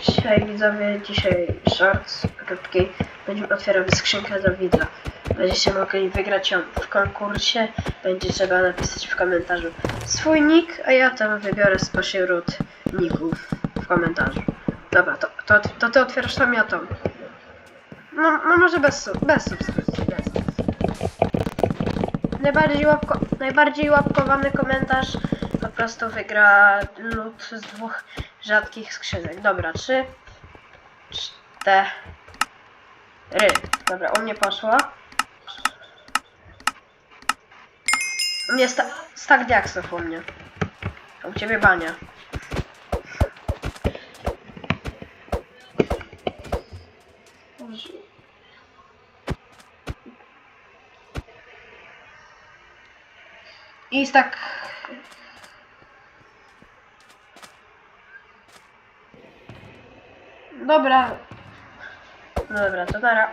Dzisiaj widzowie, dzisiaj shorts krótki. Będziemy otwierać skrzynkę do widza. Będziecie mogli wygrać ją w konkursie. Będzie trzeba napisać w komentarzu swój nick, a ja tam wybiorę spośród nicków w komentarzu. Dobra, to, to, to ty otwierasz tam, ja tam. No, no może bez, bez subskrypcji, bez. Najbardziej, łapko, najbardziej łapkowany komentarz po prostu wygra lód z dwóch rzadkich skrzynek. Dobra, trzy, cztery. Dobra, u mnie poszło. U mnie sta stack diaksów u mnie. U ciebie bania. I tak. Dobra. No dobra, to nara.